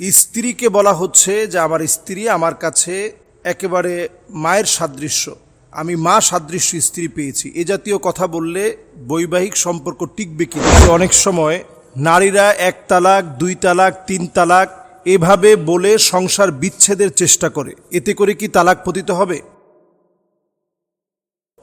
স্ত্রীকে বলা হচ্ছে যে আমার স্ত্রী আমার কাছে একেবারে মায়ের সাদৃশ্য। আমি মা সাদৃশ্য স্ত্রী পেয়েছি। এ জাতীয় কথা বললে বৈবাহিক সম্পর্ক টিকবে কি অনেক সময় নারীরা এক তালাক, দুই তালাক, তিন তালাক এভাবে বলে সংসার বিচ্ছেদের চেষ্টা করে। এতে করে কি তালাক পতিত হবে?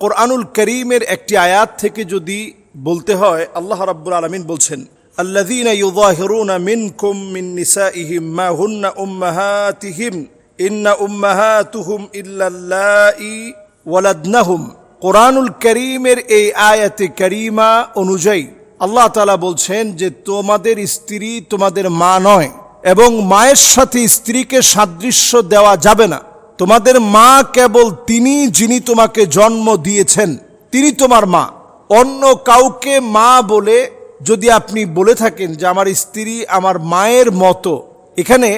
কোরআনুল করিমের একটি আয়াত থেকে যদি বলতে হয়, আল্লাহ রাব্বুল আলমিন বলছেন الذين يظاهرون منكم من نسائهم ما هن أمهاتهم إن أمهاتهم إلا اللائي ولدنهم কোরআনুল করিমের এই আয়াতে করিমা অনুযায়ী আল্লাহ তালা বলছেন যে তোমাদের স্ত্রী তোমাদের মা নয় এবং মায়ের সাথে স্ত্রীকে সাদৃশ্য দেওয়া যাবে না তোমাদের মা কেবল তিনি যিনি তোমাকে জন্ম দিয়েছেন তিনি তোমার মা অন্য কাউকে মা বলে যদি আপনি বলে থাকেন যে আমার স্ত্রী আমার মায়ের মতো, এখানে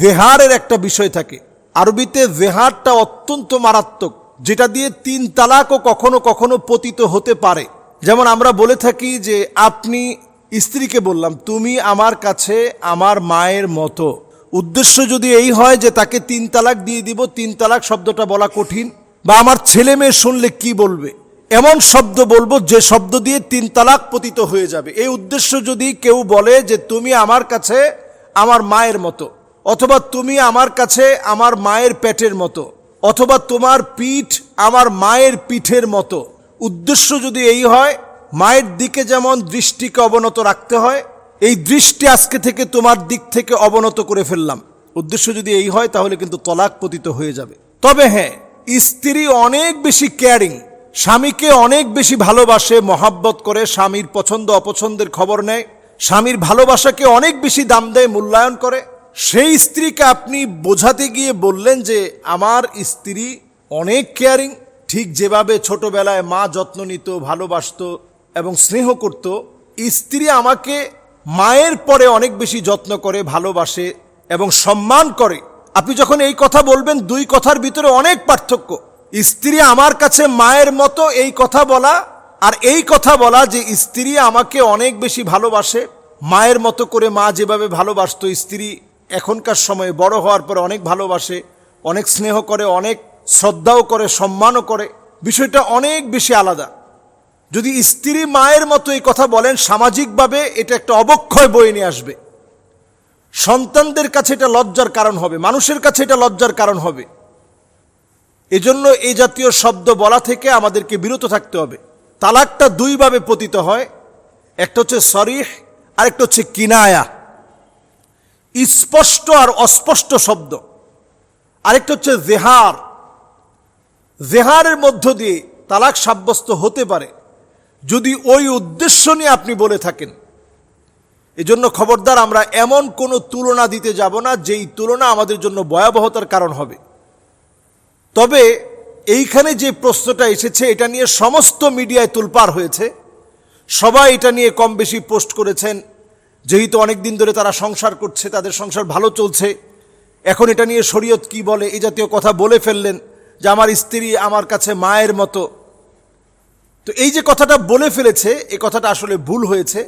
জেহারের একটা বিষয় থাকে। আরবিতে জেহারটা অত্যন্ত মারাত্মক, যেটা দিয়ে তিন তালাকও কখনো কখনো পতিত হতে পারে। যেমন আমরা বলে থাকি যে আপনি স্ত্রীকে বললাম, তুমি আমার কাছে আমার মায়ের মতো। উদ্দেশ্য যদি এই হয় যে তাকে তিন তালাক দিয়ে দিব, তিন তালাক শব্দটা বলা কঠিন, বা আমার ছেলে মেয়ে শুনলে কি বলবে? এমন শব্দ বলব যে শব্দ দিয়ে তিন তালাক পতিত হয়ে যাবে। এই উদ্দেশ্য যদি কেউ বলে যে তুমি আমার কাছে আমার মায়ের মতো, অথবা তুমি আমার কাছে আমার মায়ের পেটের মতো, অথবা তোমার পিঠ আমার মায়ের পিঠের মতো, উদ্দেশ্য যদি এই হয়, মায়ের দিকে যেমন দৃষ্টিকে অবনত রাখতে হয়, এই দৃষ্টি আজকে থেকে তোমার দিক থেকে অবনত করে ফেললাম। উদ্দেশ্য যদি এই হয়, তাহলে কিন্তু তলাক পতিত হয়ে যাবে। তবে হ্যাঁ স্ত্রী অনেক বেশি কেয়ারিং স্বামীকে অনেক বেশি ভালোবাসে, মহাব্বত করে, স্বামীর পছন্দ, অপছন্দের খবর নেয়। স্বামীর ভালোবাসাকে অনেক বেশি দাম দেয়, মূল্যায়ন করে। সেই স্ত্রীকে আপনি বোঝাতে গিয়ে বললেন যে, আমার স্ত্রী অনেক কেয়ারিং ঠিক যেভাবে ছোটবেলায় মা যত্ন নিত, ভালোবাসত এবং স্নেহ করত, স্ত্রী আমাকে মায়ের পরে অনেক বেশি যত্ন করে, ভালোবাসে এবং সম্মান করে। আপনি যখন এই কথা বলবেন, দুই কথার ভিতরে অনেক পার্থক্য। স্ত্রী আমার কাছে মায়ের মতো এই কথা বলা আর এই কথা বলা যে স্ত্রী আমাকে অনেক বেশি ভালোবাসে। মায়ের মতো করে মা যেভাবে ভালোবাসতো, স্ত্রী এখনকার সময়ে বড় হওয়ার পরে অনেক ভালোবাসে, অনেক স্নেহ করে, অনেক শ্রদ্ধাও করে, সম্মানও করে। বিষয়টা অনেক বেশি আলাদা। যদি স্ত্রী মায়ের মতো এই কথা বলেন, সামাজিকভাবে এটা একটা অবক্ষয় বয়ে নিয়ে আসবে। সন্তানদের কাছে এটা লজ্জার কারণ হবে, মানুষের কাছে এটা লজ্জার কারণ হবে। এজন্য এই জাতীয় শব্দ বলা থেকে আমাদেরকে বিরত থাকতে হবে। তালাকটা দুইভাবে পতিত হয়। একটা হচ্ছে সরিহ আর একটা হচ্ছে কিনায়া। স্পষ্ট আর অস্পষ্ট শব্দ। আরেকটা হচ্ছে জেহার। জেহারের মধ্য দিয়ে তালাক সাব্যস্ত হতে পারে যদি ওই উদ্দেশ্য নিয়ে আপনি বলে থাকেন। এজন্য খবরদার, আমরা এমন কোনো তুলনা দিতে যাব না যেই তুলনা আমাদের জন্য ভয়াবহতার কারণ হবে। তবে এইখানে যে প্রশ্নটা এসেছে, এটা নিয়ে সমস্ত মিডিয়ায় তুলপার হয়েছে। সবাই এটা নিয়ে কম বেশি পোস্ট করেছেন। যেহেতু অনেক দিন ধরে তারা সংসার করছে, তাদের সংসার ভালো চলছে। এখন এটা নিয়ে শরীয়ত কি বলে এই জাতীয় কথা বলে ফেললেন যে, আমার স্ত্রী আমার কাছে মায়ের মতো। তো এই যে কথাটা বলে ফেলেছে এই কথাটা আসলে ভুল হয়েছে।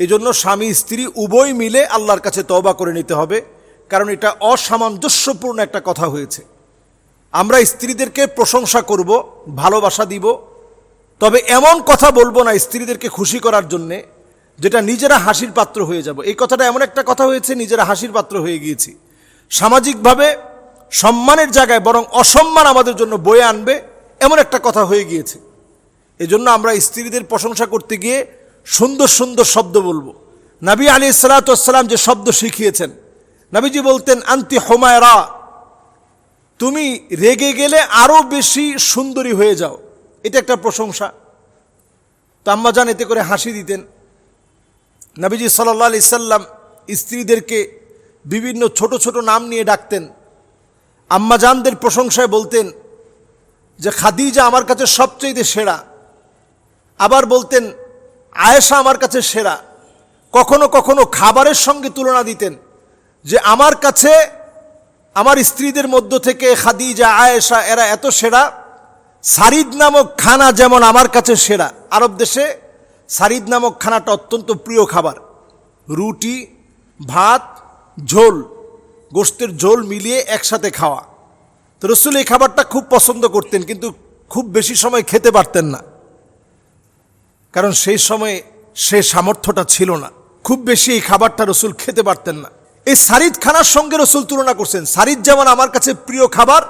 এজন্য স্বামী, স্ত্রী উভয় মিলে আল্লাহর কাছে তওবা করে নিতে হবে। কারণ এটা অসামঞ্জস্যপূর্ণ একটা কথা হয়েছে। আমরা স্ত্রীদেরকে প্রশংসা করব, ভালোবাসা দিব, তবে এমন কথা বলব না স্ত্রীদেরকে খুশি করার জন্যে, যেটা নিজেরা হাসির পাত্র হয়ে যাব। এই কথাটা এমন একটা কথা হয়েছে, নিজেরা হাসির পাত্র হয়ে গিয়েছি। সামাজিকভাবে সম্মানের জায়গায় বরং অসম্মান আমাদের জন্য বয়ে আনবে, এমন একটা কথা হয়ে গিয়েছে। এজন্য আমরা স্ত্রীদের প্রশংসা করতে গিয়ে সুন্দর সুন্দর শব্দ বলব। নাবী আলী সালাতাম যে শব্দ শিখিয়েছেন, নাবিজি বলতেন, আন্তি হোমায়রা তুমি রেগে গেলে আরও বেশি সুন্দরী হয়ে যাও। এটা একটা প্রশংসা। তো আম্মা যান এতে করে হাসি দিতেন। নাবিজি সাল্লা আলি সাল্লাম স্ত্রীদেরকে বিভিন্ন ছোট ছোট নাম নিয়ে ডাকতেন। আম্মাজানদের প্রশংসায় বলতেন যে, খাদিজা আমার কাছে সবচেয়ে সেরা। আবার বলতেন, আয়েশা আমার কাছে সেরা। কখনো কখনো খাবারের সঙ্গে তুলনা দিতেন যে, আমার কাছে আমার স্ত্রীদের মধ্য থেকে খাদিজা, আয়েশা, এরা এত সেরা। সারিদ নামক খানা যেমন আমার কাছে সেরা। আরব দেশে সারিদ নামক খানাটা অত্যন্ত প্রিয় খাবার। রুটি, ভাত, ঝোল, গোস্তের ঝোল মিলিয়ে একসাথে খাওয়া। তো রসুল এই খাবারটা খুব পছন্দ করতেন, কিন্তু খুব বেশি সময় খেতে পারতেন না। কারণ সেই সময়ে সে সামর্থ্যটা ছিল না। খুব বেশি এই খাবারটা রসুল খেতে পারতেন না। এই সারিদ খানার সঙ্গে রসুল তুলনা করছেন। সারিদ যেমন আমার কাছে প্রিয় খাবার,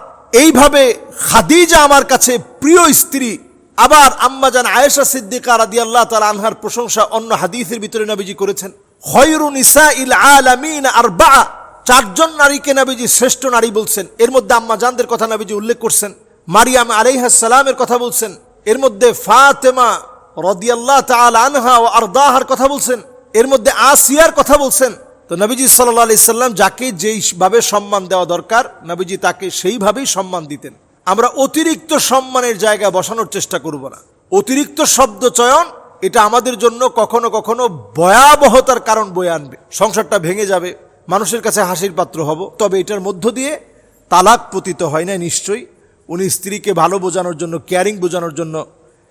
এইভাবে খাদিজা আমার কাছে প্রিয় স্ত্রী। আবার আম্মাজান আয়েশা সিদ্দিকা রাদি আল্লাহ আনহার প্রশংসা অন্য হাদিসের ভিতরে নবীজি করেছেন। হয়রুন ইসা ইল আলামিন আর বা চারজন নারীকে নবীজি শ্রেষ্ঠ নারী বলছেন। এর মধ্যে আম্মা জানদের কথা নবীজি উল্লেখ করছেন। মারিয়াম আলাইহাসালামের কথা বলছেন। এর মধ্যে ফাতেমা রদিয়াল্লাহ তাল আনহা ও আরদাহার কথা বলছেন। এর মধ্যে আসিয়ার কথা বলছেন। তো নবীজি সাল্লাহ আলি সাল্লাম যাকে যেইভাবে সম্মান দেওয়া দরকার, নবীজি তাকে সেইভাবেই সম্মান দিতেন। আমরা অতিরিক্ত সম্মানের জায়গা বসানোর চেষ্টা করব না। অতিরিক্ত শব্দ চয়ন, এটা আমাদের জন্য কখনো কখনো ভয়াবহতার কারণ বয়ে আনবে। সংসারটা ভেঙে যাবে, মানুষের কাছে হাসির পাত্র হব, তবে এটার মধ্য দিয়ে তালাক পতিত হয় না নিশ্চয়ই। উনি স্ত্রীকে ভালো বোঝানোর জন্য কেয়ারিং বোঝানোর জন্য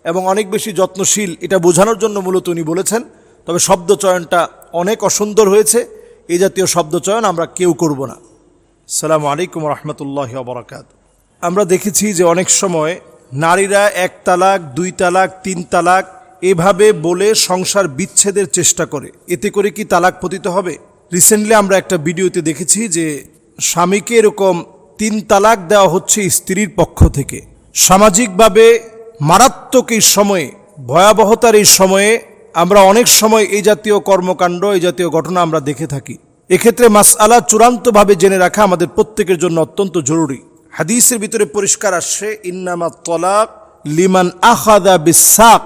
এবং অনেক বেশি যত্নশীল, এটা বোঝানোর জন্য মূলত উনি বলেছেন। তবে শব্দ চয়নটা অনেক অসুন্দর হয়েছে। এই জাতীয় শব্দ চয়ন আমরা কেউ করব না। সালামু আলাইকুম রহমতুল্লাহ বরাকাত। আমরা দেখেছি যে অনেক সময় নারীরা এক তালাক, দুই তালাক, তিন তালাক এভাবে বলে সংসার বিচ্ছেদের চেষ্টা করে। এতে করে কি তালাক পতিত হবে? রিসেন্টলি আমরা একটা ভিডিওতে দেখেছি যে স্বামীকে এরকম তিন তালাক দেওয়া হচ্ছে স্ত্রীর পক্ষ থেকে। সামাজিকভাবে মারাত্মক এই সময়ে, ভয়াবহতার এই সময়ে আমরা অনেক সময় এই জাতীয় কর্মকাণ্ড, এই জাতীয় ঘটনা আমরা দেখে থাকি। এক্ষেত্রে মাস মাসআলা চূড়ান্তভাবে জেনে রাখা আমাদের প্রত্যেকের জন্য অত্যন্ত জরুরি। হাদিসের ভিতরে পরিষ্কার আসছে, ইন্নামা তলাক লিমান আহাদা বিসাক।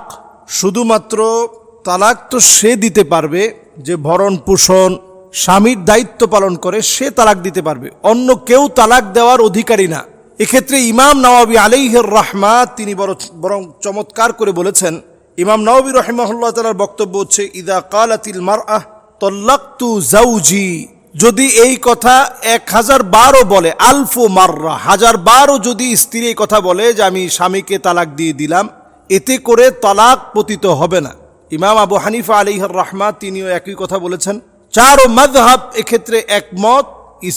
শুধুমাত্র তালাক তো সে দিতে পারবে যে ভরণ পোষণ, স্বামীর দায়িত্ব পালন করে, সে তালাক দিতে পারবে। অন্য কেউ তালাক দেওয়ার অধিকারী না। এক্ষেত্রে ইমাম নওয়াবি আলিহের রাহমা তিনি বড় বরং চমৎকার করে বলেছেন ইমাম নওয়াবি রহিমাহুল্লাহ তালার বক্তব্য হচ্ছে, ইদা কালাতিল মার আহ তল্লাক্তু জাউজি যদি এই কথা এক হাজার বারো বলে, আলফু মাররা। হাজার বারো যদি স্ত্রী এই কথা বলে যে, আমি স্বামীকে তালাক দিয়ে দিলাম, এতে করে তালাক পতিত হবে না। ইমাম আবু হানিফা আলিহর রহমা তিনিও একই কথা বলেছেন। চার ও মদহাব এক্ষেত্রে একমত,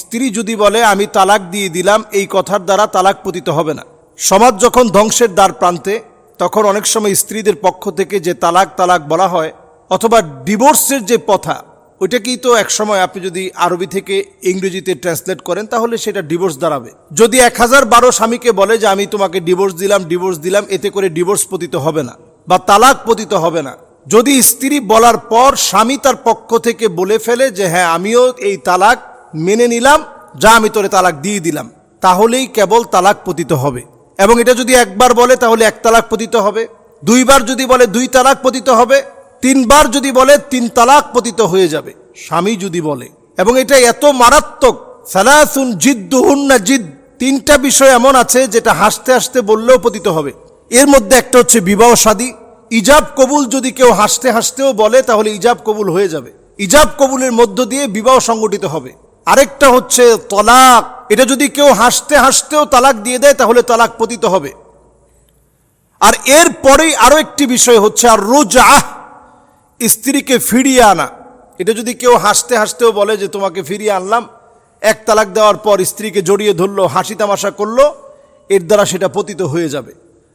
স্ত্রী যদি বলে, আমি তালাক দিয়ে দিলাম, এই কথার দ্বারা তালাক পতিত হবে না। সমাজ যখন ধ্বংসের দ্বার প্রান্তে তখন অনেক সময় স্ত্রীদের পক্ষ থেকে যে তালাক তালাক বলা হয় অথবা ডিভোর্সের যে প্রথা, ওইটাকেই তো এক সময় আপনি যদি আরবি থেকে ইংরেজিতে ট্রান্সলেট করেন, তাহলে সেটা ডিভোর্স দাঁড়াবে। যদি এক হাজার বারো স্বামীকে বলে যে, আমি তোমাকে ডিভোর্স দিলাম ডিভোর্স দিলাম, এতে করে ডিভোর্স পতিত হবে না বা তালাক পতিত হবে না। যদি স্ত্রী বলার পর স্বামী তার পক্ষ থেকে বলে ফেলে যে হ্যাঁ আমিও এই তালাক মেনে নিলাম, যা আমি তোরে তালাক দিয়ে দিলাম, তাহলেই কেবল তালাক পতিত হবে। এবং এটা যদি একবার বলে, তাহলে এক তালাক পতিত হবে। দুইবার যদি বলে, দুই তালাক পতিত হবে। তিনবার যদি বলে, তিন তালাক পতিত হয়ে যাবে, স্বামী যদি বলে। এবং এটা এত মারাত্মক, সালাসুন জিদ্দুহুন্না জিদ, তিনটা বিষয় এমন আছে যেটা হাসতে হাসতে বললেও পতিত হবে। এর মধ্যে একটা হচ্ছে বিবাহ শাদী ইজাব কবুল যদি কেউ হাসতে হাসতেও বলে, তাহলে ইজাব কবুল হয়ে যাবে। ইজাব কবুলের মধ্য দিয়ে বিবাহ সংগঠিত হবে। আরেকটা হচ্ছে তলাক। এটা যদি কেউ হাসতে হাসতেও তালাক দিয়ে দেয়, তাহলে তালাক পতিত হবে। আর এর পরেই আরও একটি বিষয় হচ্ছে, আর রোজ আহ স্ত্রীকে ফিরিয়ে আনা। এটা যদি কেউ হাসতে হাসতেও বলে যে, তোমাকে ফিরিয়ে আনলাম। এক তালাক দেওয়ার পর স্ত্রীকে জড়িয়ে ধরলো, হাসি তামাশা করল, এর দ্বারা সেটা পতিত হয়ে যাবে।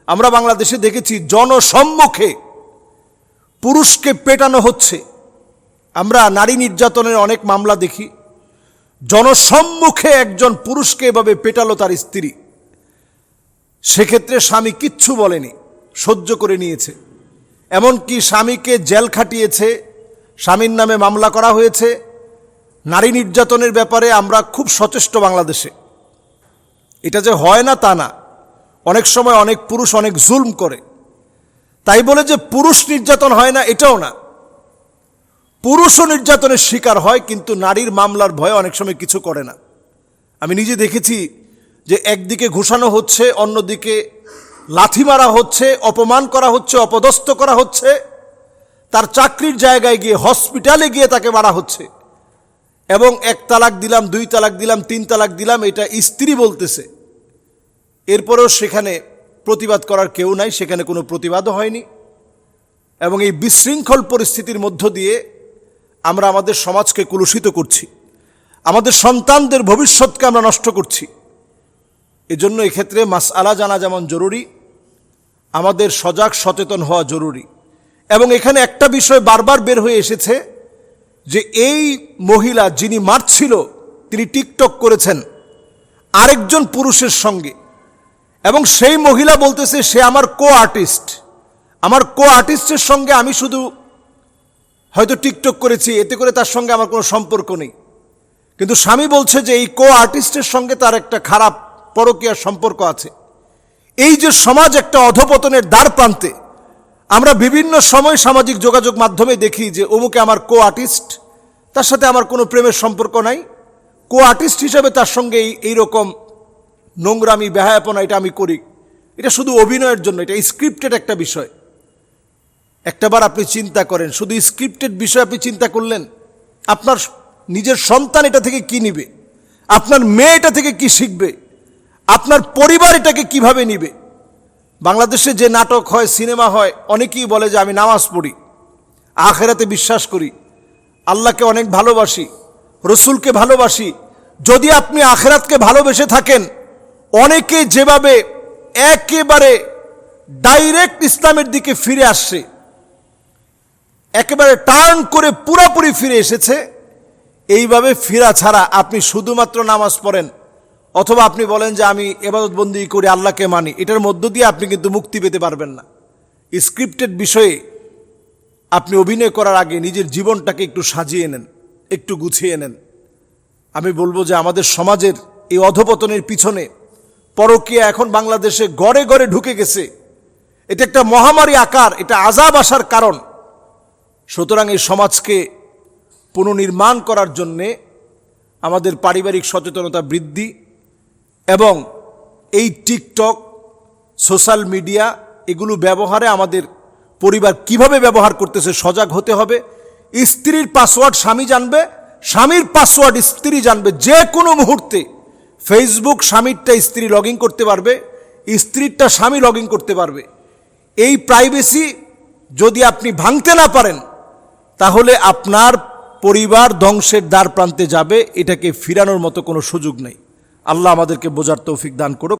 আমরা বাংলাদেশে দেখেছি, জনসম্মুখে পুরুষকে পেটানো হচ্ছে। আমরা নারী নির্যাতনের অনেক মামলা দেখি। জনসম্মুখে একজন পুরুষকে এভাবে পেটালো তার স্ত্রী। সেক্ষেত্রে স্বামী কিচ্ছু বলেনি, সহ্য করে নিয়েছে। এমনকি স্বামীকে জেল খাটিয়েছে, স্বামীর নামে মামলা করা হয়েছে। নারী নির্যাতনের ব্যাপারে আমরা খুব সচেষ্ট বাংলাদেশে। এটা যে হয় না তা না। অনেক সময় অনেক পুরুষ অনেক জুলম করে। তাই বলে যে পুরুষ নির্যাতন হয় না, এটাও না। পুরুষও নির্যাতনের শিকার হয়, কিন্তু নারীর মামলার ভয়ে অনেক সময় কিছু করে না। আমি নিজে দেখেছি যে একদিকে ঘুষানো হচ্ছে, অন্যদিকে লাথি মারা হচ্ছে, অপমান করা হচ্ছে, অপদস্থ করা হচ্ছে, তার চাকরির জায়গায় গিয়ে হসপিটালে গিয়ে তাকে মারা হচ্ছে। এবং এক তালাক দিলাম, দুই তালাক দিলাম, তিন তালাক দিলাম, এটা স্ত্রী বলতেছে। এরপরেও সেখানে প্রতিবাদ করার কেউ নাই, সেখানে কোনো প্রতিবাদও হয়নি। এবং এই বিশৃঙ্খল পরিস্থিতির মধ্য দিয়ে আমরা আমাদের সমাজকে কুলুষিত করছি। আমাদের সন্তানদের ভবিষ্যৎকে আমরা নষ্ট করছি। এজন্য এক্ষেত্রে মাস আলা জানা যেমন জরুরি, আমাদের সজাগ সচেতন হওয়া জরুরি। এবং এখানে একটা বিষয় বারবার বের হয়ে এসেছে যে এই মহিলা যিনি মারছিল, তিনি টিকটক করেছেন আরেকজন পুরুষের সঙ্গে। এবং সেই মহিলা বলতেছে, সে আমার কো আর্টিস্ট আমার কো আর্টিস্টের সঙ্গে আমি শুধু হয়তো টিকটক করেছি, এতে করে তার সঙ্গে আমার কোনো সম্পর্ক নেই। কিন্তু স্বামী বলছে যে এই কো আর্টিস্টের সঙ্গে তার একটা খারাপ পরকীয়া সম্পর্ক আছে। এই যে সমাজ একটা অধপতনের দ্বার প্রান্তে, আমরা বিভিন্ন সময় সামাজিক যোগাযোগ মাধ্যমে দেখি যে অমুকে আমার কো আর্টিস্ট তার সাথে আমার কোনো প্রেমের সম্পর্ক নাই। কো আর্টিস্ট হিসেবে তার সঙ্গে এই এইরকম নোংরামি, বেহায়াপনা এটা আমি করি। এটা শুধু অভিনয়ের জন্য, এটা স্ক্রিপ্টেড একটা বিষয়। একটাবার আপনি চিন্তা করেন, শুধু স্ক্রিপ্টেড বিষয় আপনি চিন্তা করলেন, আপনার নিজের সন্তান এটা থেকে কি নিবে? আপনার মেয়ে এটা থেকে কি শিখবে? আপনার পরিবার এটাকে কীভাবে নিবে? বাংলাদেশে যে নাটক হয়, সিনেমা হয়, অনেকেই বলে যে আমি নামাজ পড়ি, আখেরাতে বিশ্বাস করি, আল্লাহকে অনেক ভালোবাসি, রসুলকে ভালোবাসি। যদি আপনি আখেরাতকে ভালোবেসে থাকেন, অনেকে যেভাবে একেবারে ডাইরেক্ট ইসলামের দিকে ফিরে আসছে একেবারে টার্ন করে পুরাপুরি ফিরে এসেছে। এইভাবে ফিরা ছাড়া আপনি শুধুমাত্র নামাজ পড়েন, অথবা আপনি বলেন যে আমি এবাদতবন্দি করে, আল্লাহকে মানি, এটার মধ্য দিয়ে আপনি কিন্তু মুক্তি পেতে পারবেন না। স্ক্রিপ্টেড বিষয়ে আপনি অভিনয় করার আগে নিজের জীবনটাকে একটু সাজিয়ে নেন, একটু গুছিয়ে নেন। আমি বলব যে আমাদের সমাজের এই অধপতনের পিছনে পরকীয়া এখন বাংলাদেশে গড়ে গড়ে ঢুকে গেছে। এটা একটা মহামারী আকার, এটা আজাব আসার কারণ। সুতরাং এই সমাজকে পুনর্নির্মাণ করার জন্যে আমাদের পারিবারিক সচেতনতা বৃদ্ধি এবং এই টিকটক, সোশ্যাল মিডিয়া এগুলো ব্যবহারে আমাদের পরিবার কীভাবে ব্যবহার করতেছে সজাগ হতে হবে। স্ত্রীর পাসওয়ার্ড স্বামী জানবে, স্বামীর পাসওয়ার্ড স্ত্রী জানবে। যে কোনো মুহূর্তে ফেসবুক স্বামীরটা স্ত্রী লগ করতে পারবে, স্ত্রীরটা স্বামী লগ করতে পারবে। এই প্রাইভেসি যদি আপনি ভাঙতে না পারেন তাহলে আপনার পরিবার ধ্বংসের দ্বার প্রান্তে যাবে, এটাকে ফিরানোর মতো কোনো সুযোগ নেই। আল্লাহ আমাদেরকে বোঝার তৌফিক দান করুক।